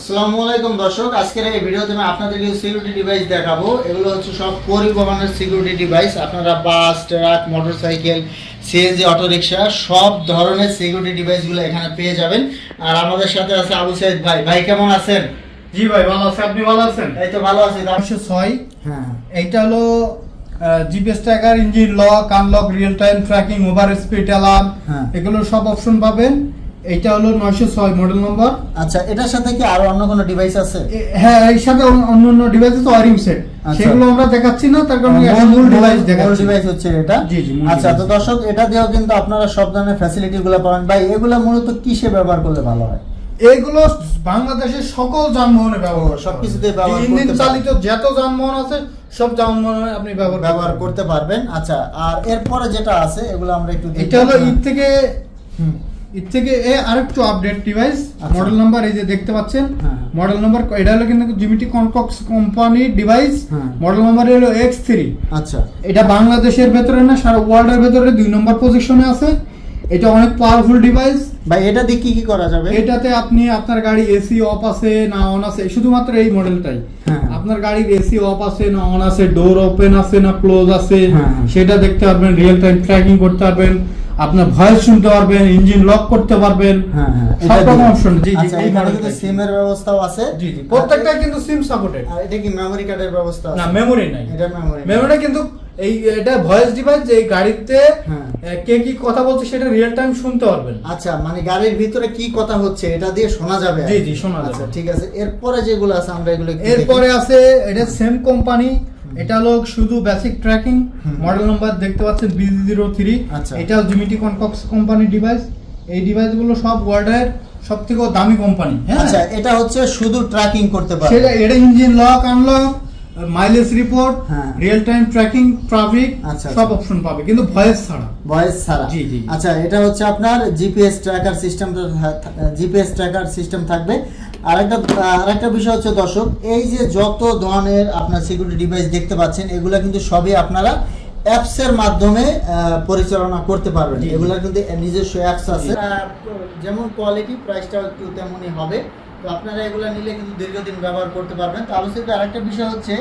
আসসালামু আলাইকুম দর্শক আজকের এই ভিডিওতে আমি আপনাদেরকে সিকিউরিটি ডিভাইস দেখাবো। এগুলো হচ্ছে সব পরিবহনের সিকিউরিটি ডিভাইস আপনারা bus truck motorcycle CNG auto rickshaw সব ধরনের সিকিউরিটি ডিভাইসগুলো এখানে পেয়ে যাবেন। আর আমাদের সাথে আছে আবু সাইদ ভাই। ভাই কেমন আছেন? জি ভাই ভালো আছে। আপনি ভালো আছেন? এই তো ভালো আছি। একশো ছয়। হ্যাঁ। এইটা হলো GPS tracker engine lock unlock real time tracking over speed alarm হ্যাঁ। এগুলো সব অপশন পাবেন। এইটা হলো নয়শো ছয় মডেল নম্বর আচ্ছা এটার সাথে কি আরও অন্য কোনো ডিভাইস আছে? হ্যাঁ এর সাথে অন্য অন্য ডিভাইস তো ওয়ারিং সেট। আচ্ছা। সেগুলো আমরা দেখাচ্ছি না তার কারণে মূল ডিভাইস দেখাচ্ছি। ডিভাইস হচ্ছে এটা। জি, জি, আচ্ছা তো দর্শক এটা দিয়েও কিন্তু আপনারা সব ধরনের ফ্যাসিলিটি গুলো পাবেন। ভাই এগুলো মূলত কিসে ব্যবহার করলে ভালো হয়? এইগুলো বাংলাদেশের সকল যানবাহনে ব্যবহার ও, সবকিছুতেই ব্যবহার ইঞ্জিন করতে চালিত যত যানবাহন আছে সব যানবাহনে আপনি ব্যবহার ব্যবহার করতে পারবেন। আচ্ছা আর এরপরে যেটা আছে এগুলো আমরা একটু এটা হলো ঈদ থেকে হুম, এর থেকে এ আরেকটু আপডেট ডিভাইস। মডেল নাম্বার এই যে দেখতে পাচ্ছেন হ্যাঁ। মডেল নাম্বার এটা হলো কিন্তু জিমিটি কনকক্স কোম্পানির ডিভাইস হ্যাঁ। মডেল নাম্বার হলো এক্স থ্রি আচ্ছা এটা বাংলাদেশের ভেতরে না সারা ওয়ার্ল্ডের ভেতরে দুই নম্বর পজিশনে আছে এটা অনেক পাওয়ারফুল ডিভাইস ভাই এটা দিয়ে কি কি করা যাবে এটাতে আপনি আপনার গাড়ি এসি অফ আছে না অন আছে শুধুমাত্র এই মডেলটাই হ্যাঁ। আপনার গাড়ির এসি অফ আছে না অন আছে ডোর ওপেন আছে না ক্লোজ আছে হ্যাঁ, হ্যাঁ। সেটা দেখতে পারবেন রিয়েল টাইম ট্র্যাকিং করতে পারবেন আপনার ভয়েস শুনতে পারবেন ইঞ্জিন লক করতে পারবেন। হ্যাঁ হ্যাঁ সব রকম অপশন জি জি আচ্ছা এই মডেলটাই। কিন্তু সিমের ব্যবস্থাও আছে। জি জি প্রত্যেকটা কিন্তু সিম সাপোর্টেড আর এটা কি মেমরি কার্ডের ব্যবস্থা আছে? না মেমোরি নাই। এটা মেমরি মেমোরি কিন্তু এই এটা ভয়েস ডিভাইস যে গাড়িতে হ্যাঁ। কে কি কথা বলছে সেটা রিয়েল টাইম শুনতে পারবেন। আচ্ছা মানে গাড়ির ভিতরে কি কথা হচ্ছে এটা দিয়ে শোনা যাবে। জি, জি, শোনা যাবে। আচ্ছা ঠিক আছে। এরপরে যেগুলো আছে আমরা এগুলো এরপরে আছে এটা সেম কোম্পানি এটা হলো শুধু বেসিক ট্র্যাকিং মডেল নাম্বার দেখতে পাচ্ছেন বি জিরো থ্রি। এটা জিমিটি কনকক্স কোম্পানি ডিভাইস এই ডিভাইসগুলো সব ওয়ার্ল্ডের সব থেকে দামি কোম্পানি হ্যাঁ আচ্ছা এটা হচ্ছে শুধু ট্র্যাকিং করতে পারবে সেটা এটা engine lock unlock mileage report. Real time tracking traffic সব। অপশন পাবে কিন্তু ভয়েস ছাড়া ভয়েস ছাড়া জি, জি। আচ্ছা এটা হচ্ছে আপনার GPS tracker system GPS tracker system থাকবে আরেকটা আরেকটা বিষয় হচ্ছে দর্শক এই যে যত ধরনের আপনার সিকিউরিটি ডিভাইস দেখতে পাচ্ছেন এগুলা কিন্তু সবই আপনারা অ্যাপস এর মাধ্যমে পরিচালনা করতে পারবেন। জি। কিন্তু নিজস্ব অ্যাপস আছে। যেমন কোয়ালিটি প্রাইসটাও একটু তেমনই হবে। তো আপনারা এগুলা নিলে কিন্তু দীর্ঘদিন ব্যবহার করতে পারবেন। তো অবশ্যই আরেকটা বিষয় হচ্ছে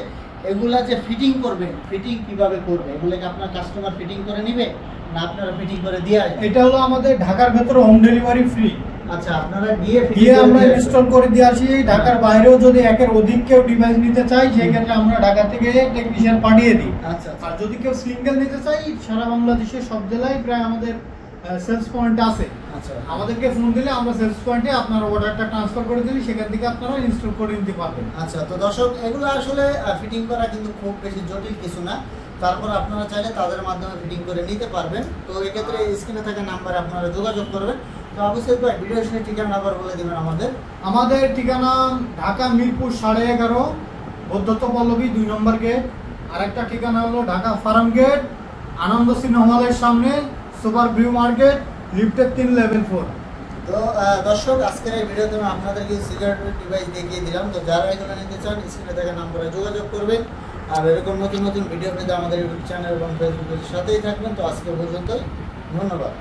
এগুলা যে ফিটিং করবেন ফিটিং কীভাবে করবে? এগুলো কি আপনার কাস্টমার ফিটিং করে নিবে? না আপনারা ফিটিং করে দিয়ে এটা হলো আমাদের ঢাকার ভেতরে হোম ডেলিভারি ফ্রি আচ্ছা আপনারা গিয়ে করে আমরা ইনস্টল করে দিয়ে আসি। ঢাকার বাইরেও যদি একের অধিক কেউ ডিভাইস নিতে চাই সেই ক্ষেত্রে আমরা ঢাকা থেকে টেকনিশিয়ান পাঠিয়ে দিই। আচ্ছা আচ্ছা। আর যদি কেউ সিঙ্গেল নিতে চাই সারা বাংলাদেশের সব জেলায় প্রায় আমাদের সেলস পয়েন্ট আছে। আচ্ছা। আমাদেরকে ফোন দিলে আমরা সেলস পয়েন্টে আপনার অর্ডারটা ট্রান্সফার করে দিই সেখান থেকে আপনারা ইনস্টল করে নিতে পারবেন। আচ্ছা তো দর্শক এগুলো আসলে ফিটিং করা কিন্তু খুব বেশি জটিল কিছু না। তারপর আপনারা চাইলে তাদের মাধ্যমে ফিটিং করে নিতে পারবেন। তো এক্ষেত্রে স্ক্রিনে থাকা নাম্বারে আপনারা যোগাযোগ করবেন। তো অবশ্যই ভাই ভিডিও ঠিকানা নাম্বার বলে দেবেন আমাদের। আমাদের ঠিকানা ঢাকা মিরপুর সাড়ে এগারো, বৌদ্ধত্ব পল্লবী দুই নম্বর গেট। আরেকটা ঠিকানা হলো Dhaka farm gate. Ananda cinema সামনে সুপার ভিউ মার্কেট, লিফটের তিন লেভেল ফোর। তো দর্শক, আজকের এই ভিডিওতে আমি আপনাদেরকে সিকিউরিটি ডিভাইস দেখিয়ে দিলাম। তো যারা এগুলো নিতে চান স্ক্রিনে থাকা নাম্বারে যোগাযোগ করবেন। আর এরকম নতুন নতুন ভিডিও পেতে আমাদের ইউটিউব চ্যানেল এবং ফেসবুকের সাথেই থাকবেন। তো আজকে পর্যন্তই, ধন্যবাদ।